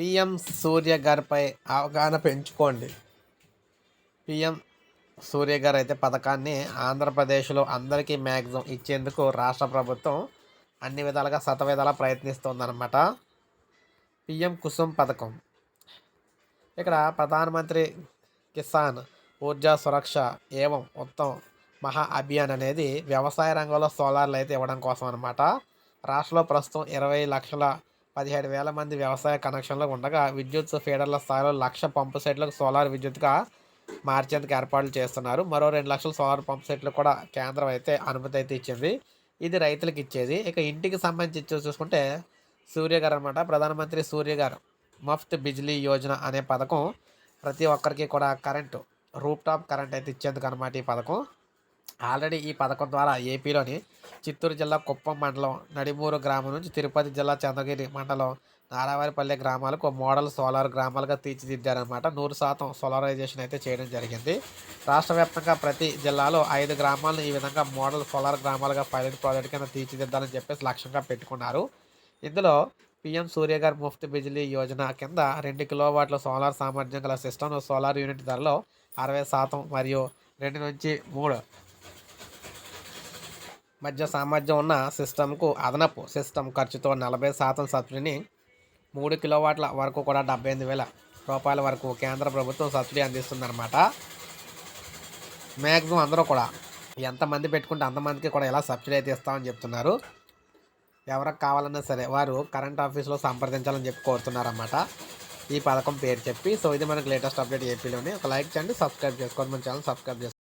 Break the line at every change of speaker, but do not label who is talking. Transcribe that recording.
PM సూర్య గారిపై అవగాహన పెంచుకోండి. పిఎం సూర్య గారు అయితే పథకాన్ని ఆంధ్రప్రదేశ్లో అందరికీ మ్యాక్సిమం ఇచ్చేందుకు రాష్ట్ర ప్రభుత్వం అన్ని విధాలుగా శతవిధాలా ప్రయత్నిస్తుందన్నమాట. పిఎం కుసుమ్ పథకం. ఇక్కడ ప్రధానమంత్రి కిసాన్ ఊర్జా సురక్ష ఏవం ఉత్తమ్ మహా అభియాన్ అనేది వ్యవసాయ రంగంలో సోలార్లు అయితే ఇవ్వడం కోసం అనమాట రాష్ట్రంలో ప్రస్తుతం ఇరవై లక్షల పదిహేడు వేల మంది వ్యవసాయ కనెక్షన్లు ఉండగా విద్యుత్ ఫీడర్ల స్థాయిలో లక్ష పంపు సెట్లకు సోలార్ విద్యుత్గా మార్చేందుకు ఏర్పాట్లు చేస్తున్నారు. మరో రెండు లక్షల సోలార్ పంప్ సెట్లు కూడా కేంద్రం అయితే అనుమతి అయితే ఇచ్చింది. ఇది రైతులకు ఇచ్చేది. ఇక ఇంటికి సంబంధించి చూసుకుంటే సూర్య గారు అనమాట ప్రధానమంత్రి సూర్య గారు మఫ్త్ బిజ్లీ యోజన అనే పథకం ప్రతి ఒక్కరికి కూడా కరెంటు రూప్ టాప్ కరెంట్ అయితే ఇచ్చేందుకు అనమాట ఈ పథకం. ఆల్రెడీ ఈ పథకం ద్వారా ఏపీలోని చిత్తూరు జిల్లా కుప్పం మండలం నడిమూరు గ్రామం నుంచి తిరుపతి జిల్లా చంద్రగిరి మండలం నారావారిపల్లె గ్రామాలకు మోడల్ సోలార్ గ్రామాలుగా తీర్చిదిద్దారనమాట నూరు శాతం సోలారైజేషన్ అయితే చేయడం జరిగింది. రాష్ట్ర వ్యాప్తంగా ప్రతి జిల్లాలో ఐదు గ్రామాలను ఈ విధంగా మోడల్ సోలార్ గ్రామాలుగా పైలట్ ప్రాజెక్ట్ కింద తీర్చిదిద్దాలని చెప్పేసి లక్ష్యంగా పెట్టుకున్నారు. ఇందులో పిఎం సూర్యగారి ముఫ్త్ బిజిలీ యోజన కింద రెండు కిలోవాట్ల సోలార్ సామర్థ్యం గల సిస్టమ్ సోలార్ యూనిట్ ధరలో అరవై శాతం మరియు రెండు నుంచి మూడు మధ్య సామర్థ్యం ఉన్న సిస్టమ్కు అదనపు సిస్టమ్ ఖర్చుతో నలభై శాతం సబ్సిడీని మూడు కిలోవాట్ల వరకు కూడా డెబ్బై ఎనిమిది వేల రూపాయల వరకు కేంద్ర ప్రభుత్వం సబ్సిడీ అందిస్తుందన్నమాట. మ్యాక్సిమం అందరూ కూడా ఎంతమంది పెట్టుకుంటే అంతమందికి కూడా ఇలా సబ్సిడీ అయితే ఇస్తామని చెప్తున్నారు. ఎవరికి కావాలన్నా సరే వారు కరెంట్ ఆఫీస్లో సంప్రదించాలని చెప్పి కోరుతున్నారన్నమాట. ఈ పథకం పేరు చెప్పి సో ఇది మనకు లేటెస్ట్ అప్డేట్ ఏపీలోని. ఒక లైక్ చేయండి సబ్స్క్రైబ్ చేసుకోండి మన ఛానల్ సబ్స్క్రైబ్ చేసుకోండి.